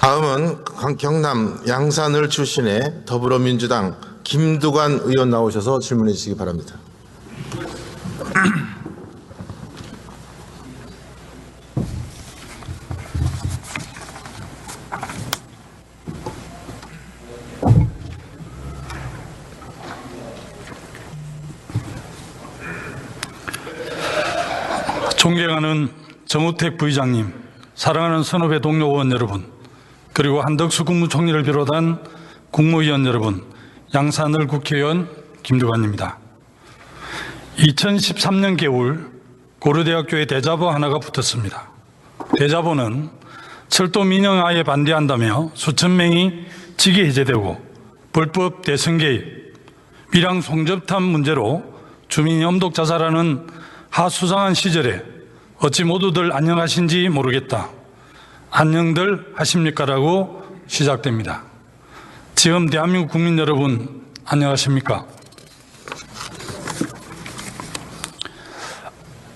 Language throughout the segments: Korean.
다음은 강- 경남 양산을 출신의 더불어민주당 김두관 의원 나오셔서 질문해 주시기 바랍니다. 존경하는 정우택 부의장님, 사랑하는 선후배 동료 의원 여러분, 그리고 한덕수 국무총리를 비롯한 국무위원 여러분, 양산을 국회의원 김두관입니다. 2013년 겨울 고려대학교에 대자보 하나가 붙었습니다. 대자보는 철도 민영화에 반대한다며 수천 명이 직위 해제되고 불법 대선 개입, 밀양 송접탑 문제로 주민이 엄독 자살하는 하수상한 시절에 어찌 모두들 안녕하신지 모르겠다. 안녕들 하십니까라고 시작됩니다. 지금 대한민국 국민 여러분 안녕하십니까?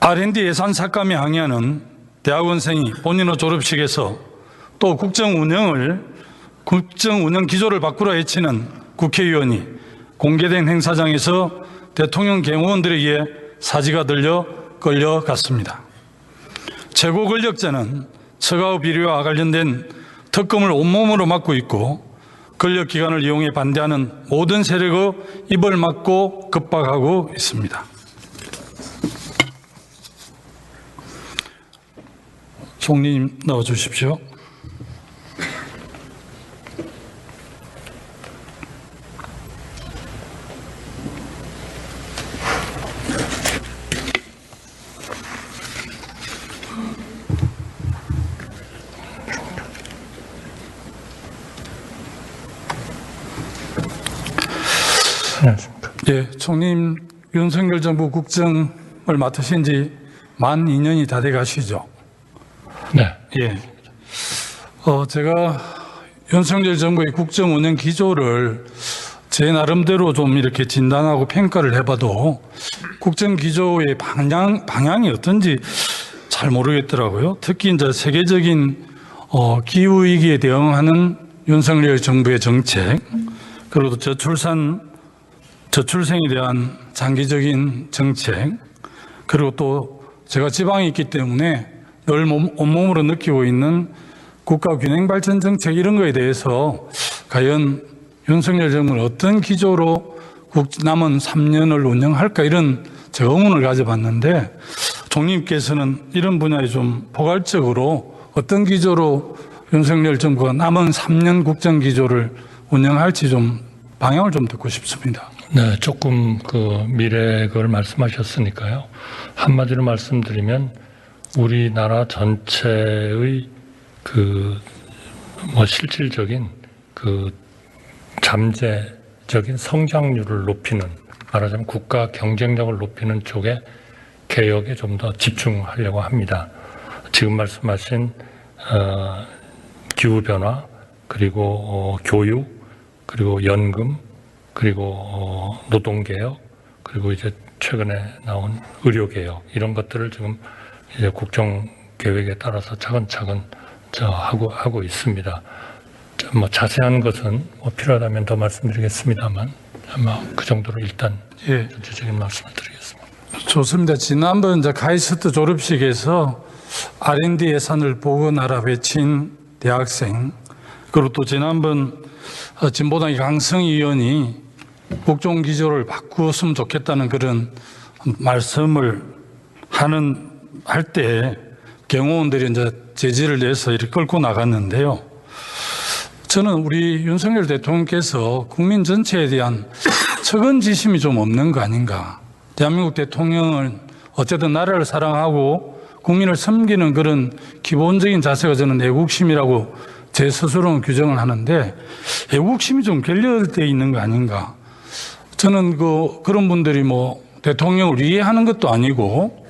R&D 예산 삭감에 항의하는 대학원생이 본인의 졸업식에서 또 국정 운영을 국정 운영 기조를 바꾸라 외치는 국회의원이 공개된 행사장에서 대통령 경호원들에 의해 사지가 들려 끌려갔습니다. 최고 권력자는 처가의 비리와 관련된 특검을 온몸으로 막고 있고 권력 기관을 이용해 반대하는 모든 세력의 입을 막고 급박하고 있습니다. 총리님 나와 주십시오. 안녕하십니까. 예, 총리님 윤석열 정부 국정을 맡으신 지 만 2년이 다 돼 가시죠. 네. 예. 어, 제가 윤석열 정부의 국정 운영 기조를 제 나름대로 좀 이렇게 진단하고 평가를 해봐도 국정 기조의 방향, 방향이 어떤지 잘 모르겠더라고요. 특히 이제 세계적인 어, 기후 위기에 대응하는 윤석열 정부의 정책, 그리고 저출산, 저출생에 대한 장기적인 정책, 그리고 또 제가 지방에 있기 때문에 늘 몸- 온몸으로 느끼고 있는 국가 균형 발전 정책 이런 거에 대해서 과연 윤석열 정부는 어떤 기조로 국- 남은 3년을 운영할까 이런 제가 의문을 가져봤는데 총리님께서는 이런 분야에 좀 포괄적으로 어떤 기조로 윤석열 정부가 남은 3년 국정 기조를 운영할지 좀 방향을 좀 듣고 싶습니다. 네, 조금 그 미래 그걸 말씀하셨으니까요. 한마디로 말씀드리면 우리나라 전체의 그 뭐 실질적인 그 잠재적인 성장률을 높이는 말하자면 국가 경쟁력을 높이는 쪽에 개혁에 좀 더 집중하려고 합니다. 지금 말씀하신 어, 기후 변화 그리고 어, 교육 그리고 연금 그리고 어, 노동개혁 그리고 이제 최근에 나온 의료개혁 이런 것들을 지금 이제 국정 계획에 따라서 차근차근 저 하고 하고 있습니다. 자, 뭐 자세한 것은 뭐 필요하다면 더 말씀드리겠습니다만 아마 그 정도로 일단 예. 전체적인 말씀을 드리겠습니다. 좋습니다. 지난번 이제 가이스트 졸업식에서 R&D 예산을 복원하라 외친 대학생, 그리고 또 지난번 어, 진보당의 강성희 의원이 국정 기조를 바꾸었으면 좋겠다는 그런 말씀을 하는 할 때 경호원들이 이제 제지를 내서 이렇게 끌고 나갔는데요. 저는 우리 윤석열 대통령께서 국민 전체에 대한 측은지심이 좀 없는 거 아닌가. 대한민국 대통령은 어쨌든 나라를 사랑하고 국민을 섬기는 그런 기본적인 자세가 저는 애국심이라고 제 스스로는 규정을 하는데 애국심이 좀 결여되어 있는 거 아닌가. 저는 그 그런 분들이 뭐 대통령을 위해하는 것도 아니고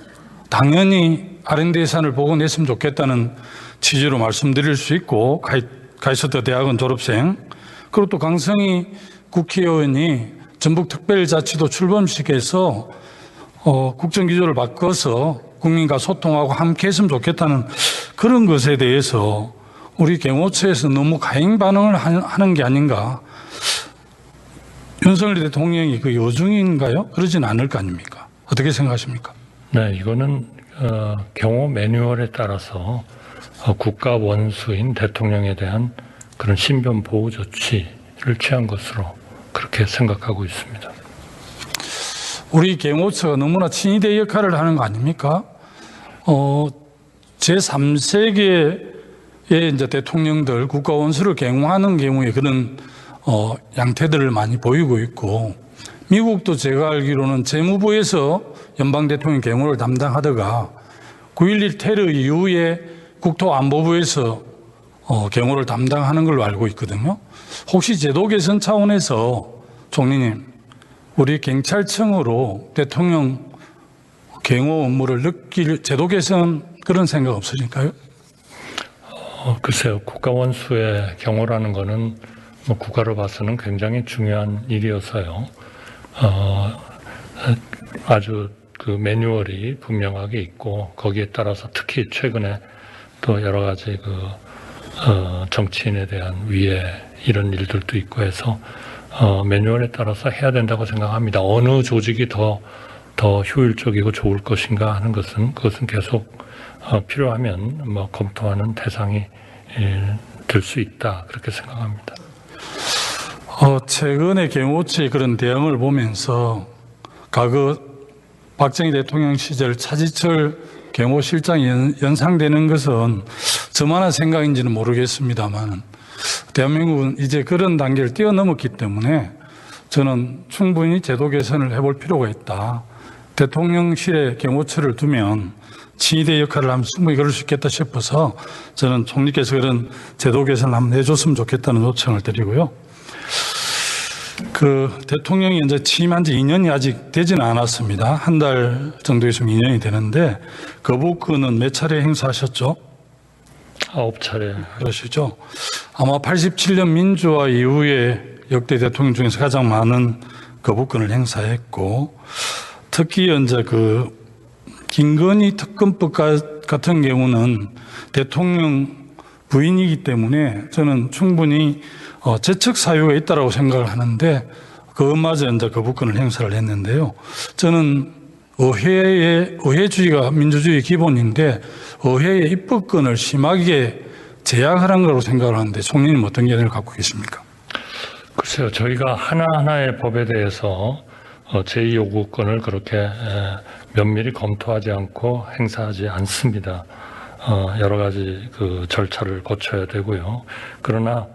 당연히 R&D 예산을 복원했으면 좋겠다는 취지로 말씀드릴 수 있고 가이, 가이스트 대학원 졸업생 그리고 또 강성희 국회의원이 전북특별자치도 출범식에서 어, 국정기조를 바꿔서 국민과 소통하고 함께 했으면 좋겠다는 그런 것에 대해서 우리 경호처에서 너무 가행 반응을 하- 하는 게 아닌가. 윤석열 대통령이 그 요중인가요? 그러진 않을 거 아닙니까? 어떻게 생각하십니까? 네, 이거는 어, 경호 매뉴얼에 따라서 어, 국가 원수인 대통령에 대한 그런 신변 보호 조치를 취한 것으로 그렇게 생각하고 있습니다. 우리 경호처가 너무나 친위대 역할을 하는 거 아닙니까? 어, 제3세계의 이제 대통령들 국가 원수를 경호하는 경우에 그런 어, 양태들을 많이 보이고 있고 미국도 제가 알기로는 재무부에서 연방 대통령 경호를 담당하다가 9.11 테러 이후에 국토안보부에서 어, 경호를 담당하는 걸로 알고 있거든요. 혹시 제도 개선 차원에서 총리님 우리 경찰청으로 대통령 경호 업무를 느낄 제도 개선 그런 생각 없으실까요? 어, 글쎄요, 국가 원수의 경호라는 거는 뭐 국가로 봐서는 굉장히 중요한 일이어서요. 어, 아주 그 매뉴얼이 분명하게 있고 거기에 따라서 특히 최근에 또 여러 가지 그 어, 정치인에 대한 위해 이런 일들도 있고 해서 어, 매뉴얼에 따라서 해야 된다고 생각합니다. 어느 조직이 더, 더 효율적이고 좋을 것인가 하는 것은 그것은 계속 어, 필요하면 뭐 검토하는 대상이 될 수 있다 그렇게 생각합니다. 어, 최근에 경호처의 그런 대응을 보면서 과거 박정희 대통령 시절 차지철 경호실장이 연, 연상되는 것은 저만의 생각인지는 모르겠습니다만 대한민국은 이제 그런 단계를 뛰어넘었기 때문에 저는 충분히 제도 개선을 해볼 필요가 있다. 대통령실에 경호처를 두면 친위대 역할을 하면 충분히 그럴 수 있겠다 싶어서 저는 총리께서 그런 제도 개선을 한번 해줬으면 좋겠다는 요청을 드리고요. 그 대통령이 이제 취임한 지 2년이 아직 되지는 않았습니다. 한 달 정도 있으면 2년이 되는데 거부권은 몇 차례 행사하셨죠? 아홉 차례 그러시죠? 아마 87년 민주화 이후에 역대 대통령 중에서 가장 많은 거부권을 행사했고 특히 이제 그 김건희 특검법 가- 같은 경우는 대통령 부인이기 때문에 저는 충분히 어, 재척 사유가 있다라고 생각을 하는데 그것마저 이제 거부권을 행사를 했는데요. 저는 의회의 의회주의가 민주주의 기본인데 의회의 입법권을 심하게 제약을 한 거라고 생각을 하는데 총리님 어떤 견해를 갖고 계십니까? 글쎄요 저희가 하나하나의 법에 대해서 어, 제2요구권을 그렇게 에, 면밀히 검토하지 않고 행사하지 않습니다. 어, 여러 가지 그 절차를 거쳐야 되고요. 그러나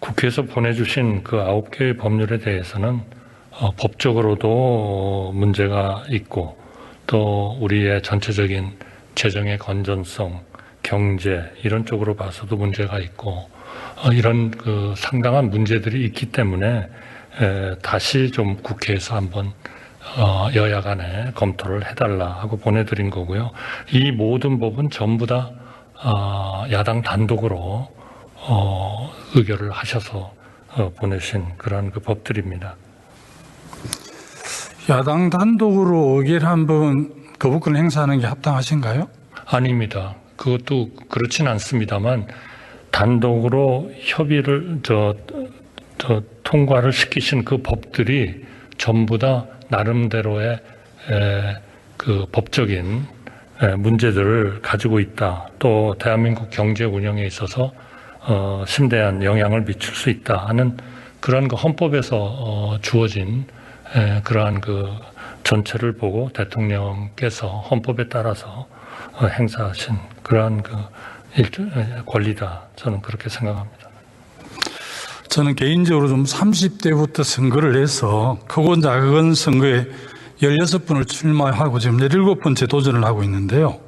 국회에서 보내주신 그 아홉 개의 법률에 대해서는 어, 법적으로도 문제가 있고 또 우리의 전체적인 재정의 건전성, 경제 이런 쪽으로 봐서도 문제가 있고 어, 이런 그 상당한 문제들이 있기 때문에 에, 다시 좀 국회에서 한번 어, 여야 간에 검토를 해달라 하고 보내드린 거고요. 이 모든 법은 전부 다 어, 야당 단독으로 어, 의결을 하셔서 어, 보내신 그러한 그 법들입니다. 야당 단독으로 의결한 분 거부권 행사하는 게 합당하신가요? 아닙니다. 그것도 그렇진 않습니다만 단독으로 협의를 저, 저 통과를 시키신 그 법들이 전부 다 나름대로의 에, 그 법적인 에, 문제들을 가지고 있다. 또 대한민국 경제 운영에 있어서 어, 심대한 영향을 미칠 수 있다 하는 그런 그 헌법에서 어, 주어진 에, 그러한 그 전체를 보고 대통령께서 헌법에 따라서 어, 행사하신 그러한 그 에, 권리다 저는 그렇게 생각합니다. 저는 개인적으로 좀 30대부터 선거를 해서 크고 작은 선거에 16번을 출마하고 지금 17번째 도전을 하고 있는데요.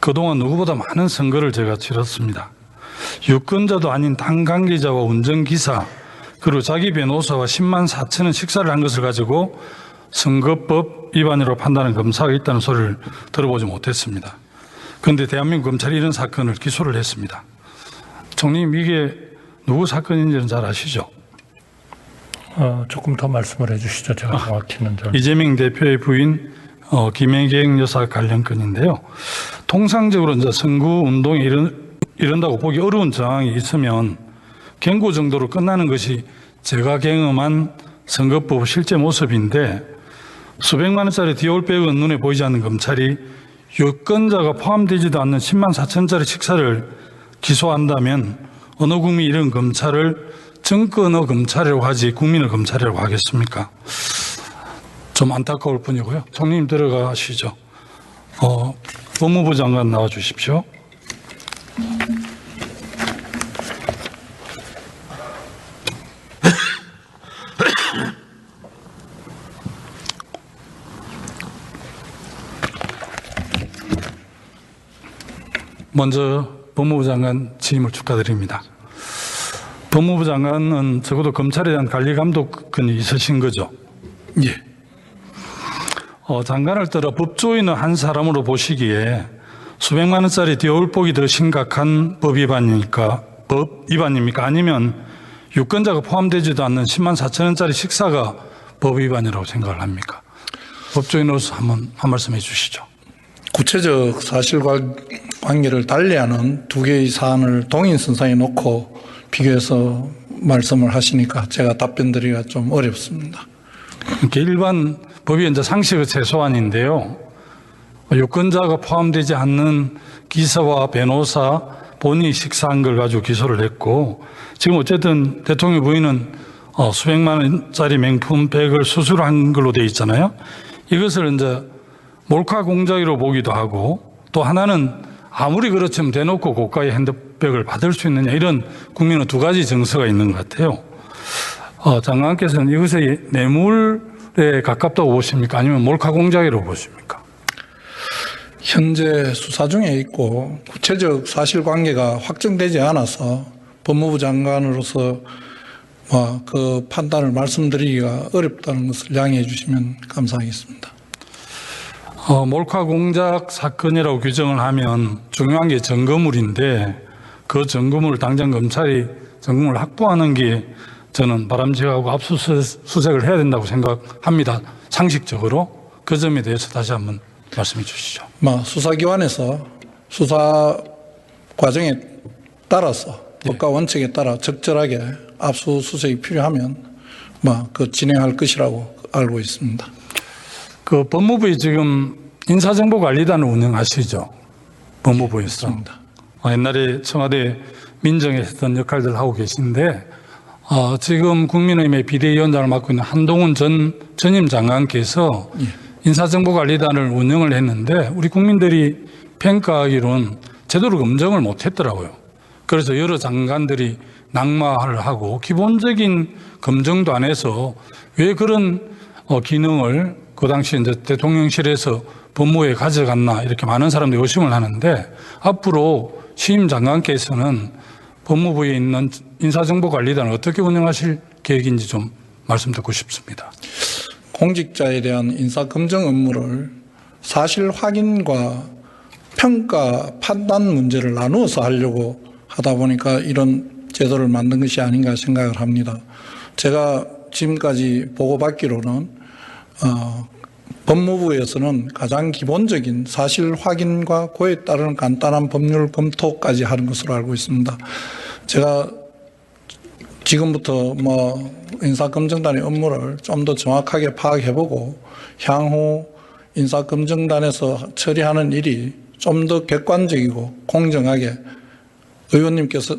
그동안 누구보다 많은 선거를 제가 치렀습니다. 유권자도 아닌 당 관계자와 운전기사 그리고 자기 변호사와 10만 4천 원 식사를 한 것을 가지고 선거법 위반으로 판단한 검사가 있다는 소리를 들어보지 못했습니다. 그런데 대한민국 검찰이 이런 사건을 기소를 했습니다. 총리님 이게 누구 사건인지는 잘 아시죠? 어, 조금 더 말씀을 해주시죠. 제가 정확히는 잘. 이재명 대표의 부인 어, 김혜경 여사 관련 건인데요. 통상적으로 이제 선거 운동에 이런 이런다고 보기 어려운 정황이 있으면 경고 정도로 끝나는 것이 제가 경험한 선거법 실제 모습인데 수백만 원짜리 디올백은 눈에 보이지 않는 검찰이 유권자가 포함되지도 않는 10만 4천짜리 식사를 기소한다면 어느 국민이 이런 검찰을 정권의 검찰이라고 하지 국민의 검찰이라고 하겠습니까? 좀 안타까울 뿐이고요. 총리님 들어가시죠. 어, 법무부 장관 나와 주십시오. 먼저 법무부 장관 취임을 축하드립니다. 법무부 장관은 적어도 검찰에 대한 관리 감독권이 있으신 거죠. 예. 어, 장관을 떠나 법조인의 한 사람으로 보시기에 수백만 원짜리 디올복이 더 심각한 법 위반이니까 법 위반입니까? 아니면 유권자가 포함되지도 않는 10만 4천 원짜리 식사가 법 위반이라고 생각을 합니까? 법조인으로서 한번 한 말씀 해주시죠. 구체적 사실관 계를 달리하는 두 개의 사안을 동인선상에 놓고 비교해서 말씀을 하시니까 제가 답변 드리기가 좀 어렵습니다. 이렇게 일반 이제 상식의 최소한인데요. 유권자가 포함되지 않는 기사와 변호사 본인이 식사한 걸 가지고 기소를 했고 지금 어쨌든 대통령 부인은 어, 수백만 원짜리 명품 백을 수술한 걸로 돼 있잖아요. 이것을 이제 몰카 공작으로 보기도 하고 또 하나는 아무리 그렇지만 대놓고 고가의 핸드백을 받을 수 있느냐 이런 국민의 두 가지 정서가 있는 것 같아요. 어, 장관께서는 이것의 뇌물에 가깝다고 보십니까? 아니면 몰카 공작이라고 보십니까? 현재 수사 중에 있고 구체적 사실관계가 확정되지 않아서 법무부 장관으로서 뭐 그 판단을 말씀드리기가 어렵다는 것을 양해해 주시면 감사하겠습니다. 어, 몰카 공작 사건이라고 규정을 하면 중요한 게 증거물인데 그 증거물을 당장 검찰이 증거물을 확보하는 게 저는 바람직하고 압수수색을 해야 된다고 생각합니다. 상식적으로 그 점에 대해서 다시 한번 말씀해 주시죠. 뭐 수사기관에서 수사 과정에 따라서 법과 원칙에 따라 적절하게 압수수색이 필요하면 뭐 그 진행할 것이라고 알고 있습니다. 그 법무부에 지금 인사정보관리단을 운영하시죠. 법무부에서. 맞습니다. 어, 옛날에 청와대 민정에 했던 역할들 하고 계신데 어, 지금 국민의힘의 비대위원장을 맡고 있는 한동훈 전 전임 장관께서 인사정보관리단을 운영을 했는데 우리 국민들이 평가하기로는 제대로 검증을 못했더라고요. 그래서 여러 장관들이 낙마를 하고 기본적인 검증도 안 해서 왜 그런 어, 기능을 그 당시 이제 대통령실에서 법무부에 가져갔나 이렇게 많은 사람들이 의심을 하는데 앞으로 취임 장관께서는 법무부에 있는 인사정보관리단을 어떻게 운영하실 계획인지 좀 말씀 듣고 싶습니다. 공직자에 대한 인사 검증 업무를 사실 확인과 평가 판단 문제를 나누어서 하려고 하다 보니까 이런 제도를 만든 것이 아닌가 생각을 합니다. 제가 지금까지 보고받기로는 어, 법무부에서는 가장 기본적인 사실 확인과 그에 따른 간단한 법률 검토까지 하는 것으로 알고 있습니다. 제가 지금부터 뭐 인사검증단의 업무를 좀 더 정확하게 파악해보고 향후 인사검증단에서 처리하는 일이 좀 더 객관적이고 공정하게 의원님께서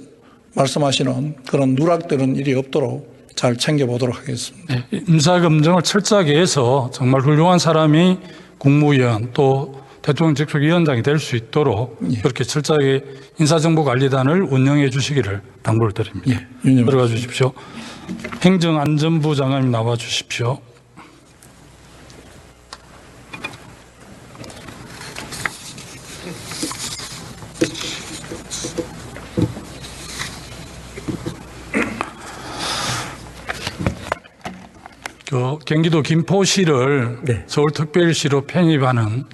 말씀하시는 그런 누락되는 일이 없도록 잘 챙겨보도록 하겠습니다. 네, 인사검증을 철저하게 해서 정말 훌륭한 사람이 국무위원 또 대통령 직속 위원장이 될 수 있도록 그렇게 철저하게 인사정보관리단을 운영해 주시기를 당부를 드립니다. 예, 들어가 주십시오. 행정안전부 장관님 나와 주십시오. 그 경기도 김포시를 네. 서울특별시로 편입하는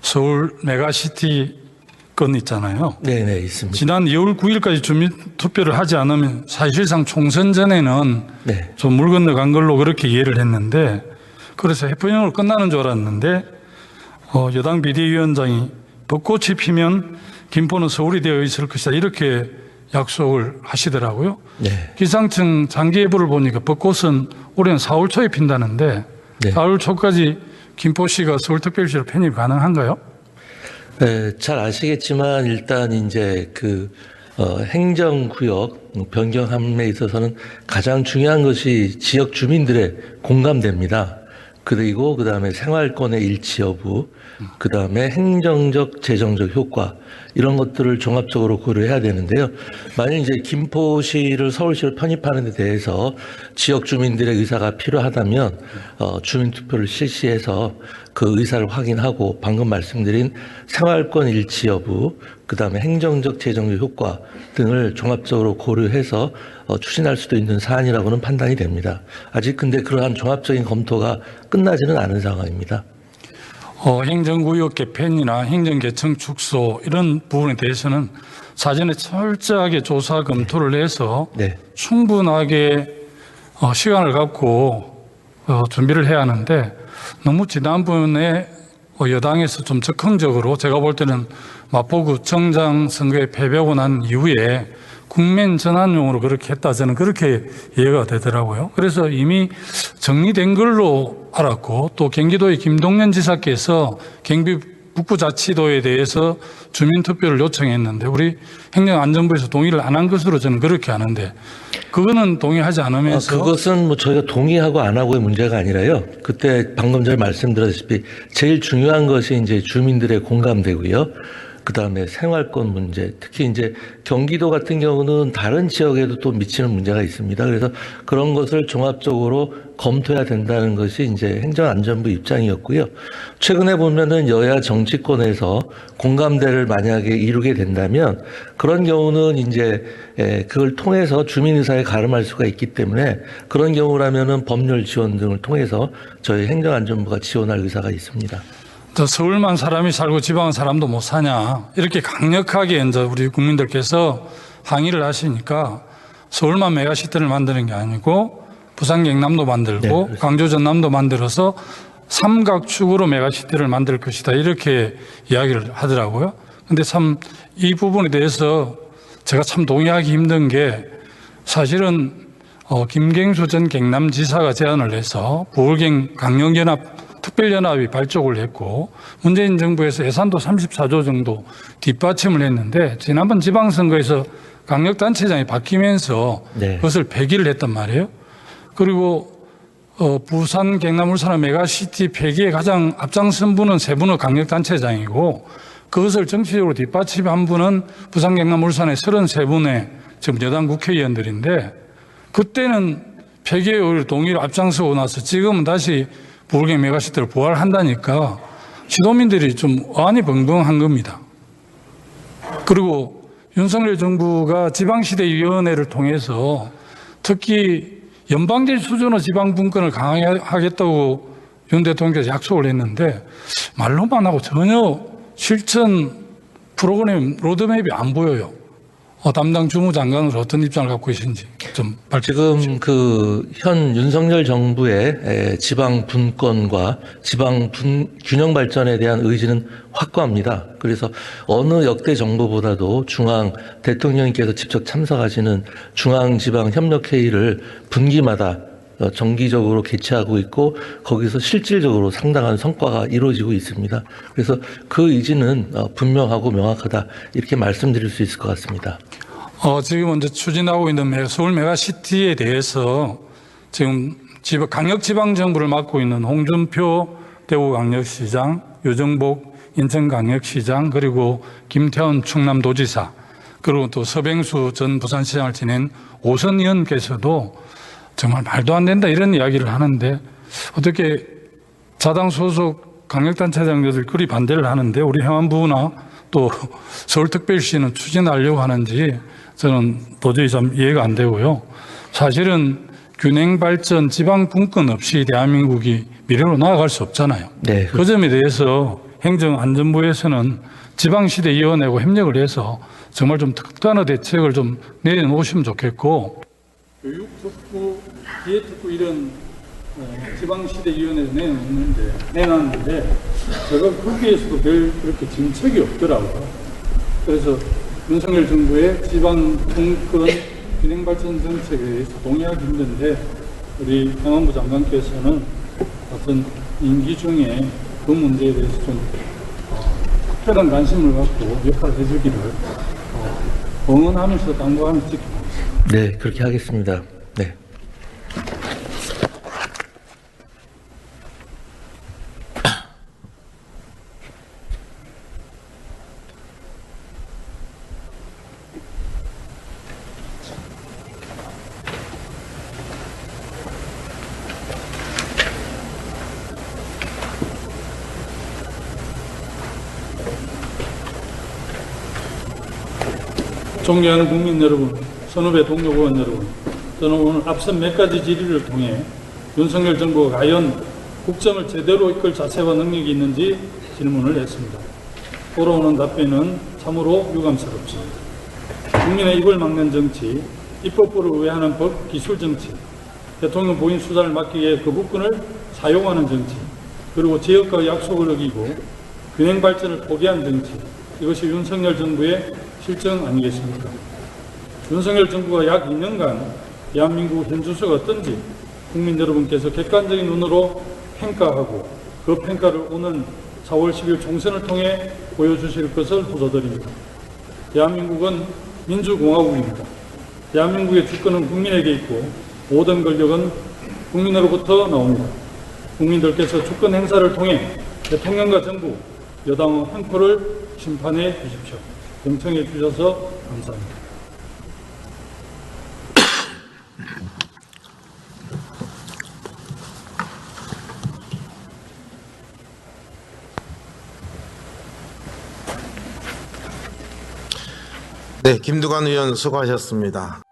서울 메가시티 건 있잖아요. 네, 네, 있습니다. 지난 2월 9일까지 주민 투표를 하지 않으면 사실상 총선 전에는 네. 좀물 건너간 걸로 그렇게 이해를 했는데 그래서 해프닝으로 끝나는 줄 알았는데 어, 여당 비대위원장이 벚꽃이 피면 김포는 서울이 되어 있을 것이다. 이렇게 약속을 하시더라고요. 네. 기상청 장기예보를 보니까 벚꽃은 올해는 4월 초에 핀다는데 네. 4월 초까지 김포시가 서울특별시로 편입 가능한가요? 네, 잘 아시겠지만 일단 이제 그 어, 행정구역 변경함에 있어서는 가장 중요한 것이 지역 주민들의 공감대입니다. 그리고 그 다음에 생활권의 일치 여부, 그 다음에 행정적, 재정적 효과 이런 것들을 종합적으로 고려해야 되는데요. 만약 이제 김포시를 서울시로 편입하는 데 대해서 지역 주민들의 의사가 필요하다면 어, 주민투표를 실시해서 그 의사를 확인하고 방금 말씀드린 생활권 일치 여부, 그 다음에 행정적, 재정적 효과 등을 종합적으로 고려해서 어, 추진할 수도 있는 사안이라고는 판단이 됩니다. 아직 근데 그러한 종합적인 검토가 끝나지는 않은 상황입니다. 어, 행정구역 개편이나 행정계층 축소 이런 부분에 대해서는 사전에 철저하게 조사 검토를 해서 네. 충분하게 어, 시간을 갖고 어, 준비를 해야 하는데 너무 지난번에 어, 여당에서 좀 적극적으로 제가 볼 때는 마포구 정장 선거에 패배하고 난 이후에 국면 전환용으로 그렇게 했다 저는 그렇게 이해가 되더라고요. 그래서 이미 정리된 걸로 알았고 또 경기도의 김동연 지사께서 경비 북부자치도에 대해서 주민투표를 요청했는데 우리 행정안전부에서 동의를 안 한 것으로 저는 그렇게 아는데 그거는 동의하지 아, 않으면서 그것은 뭐 저희가 동의하고 안 하고의 문제가 아니라요. 그때 방금 전에 말씀드렸다시피 제일 중요한 것이 이제 주민들의 공감되고요. 그 다음에 생활권 문제, 특히 이제 경기도 같은 경우는 다른 지역에도 또 미치는 문제가 있습니다. 그래서 그런 것을 종합적으로 검토해야 된다는 것이 이제 행정안전부 입장이었고요. 최근에 보면은 여야 정치권에서 공감대를 만약에 이루게 된다면 그런 경우는 이제 에, 그걸 통해서 주민의사에 가름할 수가 있기 때문에 그런 경우라면은 법률 지원 등을 통해서 저희 행정안전부가 지원할 의사가 있습니다. 저 서울만 사람이 살고 지방은 사람도 못 사냐? 이렇게 강력하게 이제 우리 국민들께서 항의를 하시니까 서울만 메가시티를 만드는 게 아니고 부산 경남도 만들고 네, 광주 전남도 만들어서 삼각축으로 메가시티를 만들 것이다. 이렇게 이야기를 하더라고요. 근데 참 이 부분에 대해서 제가 참 동의하기 힘든 게 사실은 어, 김경수 전 경남지사가 제안을 해서 부울경 강령연합 특별연합이 발족을 했고 문재인 정부에서 예산도 34조 정도 뒷받침을 했는데 지난번 지방선거에서 강력단체장이 바뀌면서 네. 그것을 폐기를 했단 말이에요. 그리고 어, 부산, 경남, 울산 메가시티 폐기에 가장 앞장선 분은 세 분의 강력단체장이고 그것을 정치적으로 뒷받침한 분은 부산, 경남, 울산의 33분의 지금 여당 국회의원들인데 그때는 폐기에 오히려 동의를 앞장서고 나서 지금은 다시 부울경 메가시티를 부활한다니까 시도민들이 좀 어안이 벙벙한 겁니다. 그리고 윤석열 정부가 지방시대위원회를 통해서 특히 연방제 수준의 지방분권을 강하게 하겠다고 윤 대통령께서 약속을 했는데 말로만 하고 전혀 실천 프로그램 로드맵이 안 보여요. 어, 담당 주무장관은 어떤 입장을 갖고 계신지 좀 지금 그 현 윤석열 정부의 에, 지방 분권과 지방 분 균형 발전에 대한 의지는 확고합니다. 그래서 어느 역대 정부보다도 중앙 대통령님께서 직접 참석하시는 중앙 지방 협력 회의를 분기마다 어, 정기적으로 개최하고 있고 거기서 실질적으로 상당한 성과가 이루어지고 있습니다. 그래서 그 의지는 어, 분명하고 명확하다 이렇게 말씀드릴 수 있을 것 같습니다. 어, 지금 이제 추진하고 있는 메- 서울 메가시티에 대해서 지금 지방, 강력 지방 정부를 맡고 있는 홍준표 대구강력시장, 유정복 인천강력시장, 그리고 김태원 충남도지사, 그리고 또 서병수 전 부산시장을 지낸 오선 의원께서도 정말 말도 안 된다 이런 이야기를 하는데 어떻게 자당 소속 강력단체장들 그리 반대를 하는데 우리 행안부나 또 서울특별시는 추진하려고 하는지 저는 도저히 좀 이해가 안 되고요. 사실은 균형 발전 지방 분권 없이 대한민국이 미래로 나아갈 수 없잖아요. 네, 그 점에 대해서 행정안전부에서는 지방시대 위원회하고 협력을 해서 정말 좀 특단의 대책을 좀 내놓으시면 좋겠고 교육 특구, 기회 특구 이런 어, 지방시대위원회 내놓는데 내놨는데 제가 거기에서도 별 그렇게 진척이 없더라고요. 그래서 윤석열 정부의 지방 통권 균형 발전 정책에 대해서 동의하기 힘든데 우리 행안부 장관께서는 어떤 임기 중에 그 문제에 대해서 좀 어, 특별한 관심을 갖고 역할을 해주기를 어, 응원하면서 당부하면서 지켜보겠습니다. 네, 그렇게 하겠습니다. 네. 존경하는 국민 여러분, 선후배 동료 의원 여러분, 저는 오늘 앞선 몇 가지 질의를 통해 윤석열 정부가 과연 국정을 제대로 이끌 자세와 능력이 있는지 질문을 했습니다. 돌아오는 답변은 참으로 유감스럽습니다. 국민의 입을 막는 정치, 입법부를 우회하는 법 기술 정치, 대통령 부인 수사를 막기 위해 거부권을 사용하는 정치, 그리고 지역과 약속을 어기고 균형 발전을 포기한 정치, 이것이 윤석열 정부의 실정 아니겠습니까? 윤석열 정부가 약 2년간 대한민국 현 주소가 어떤지 국민 여러분께서 객관적인 눈으로 평가하고 그 평가를 오는 4월 10일 총선을 통해 보여주실 것을 호소드립니다. 대한민국은 민주공화국입니다. 대한민국의 주권은 국민에게 있고 모든 권력은 국민으로부터 나옵니다. 국민들께서 주권 행사를 통해 대통령과 정부, 여당의 횡포를 심판해 주십시오. 경청해 주셔서 감사합니다. 네, 김두관 의원 수고하셨습니다.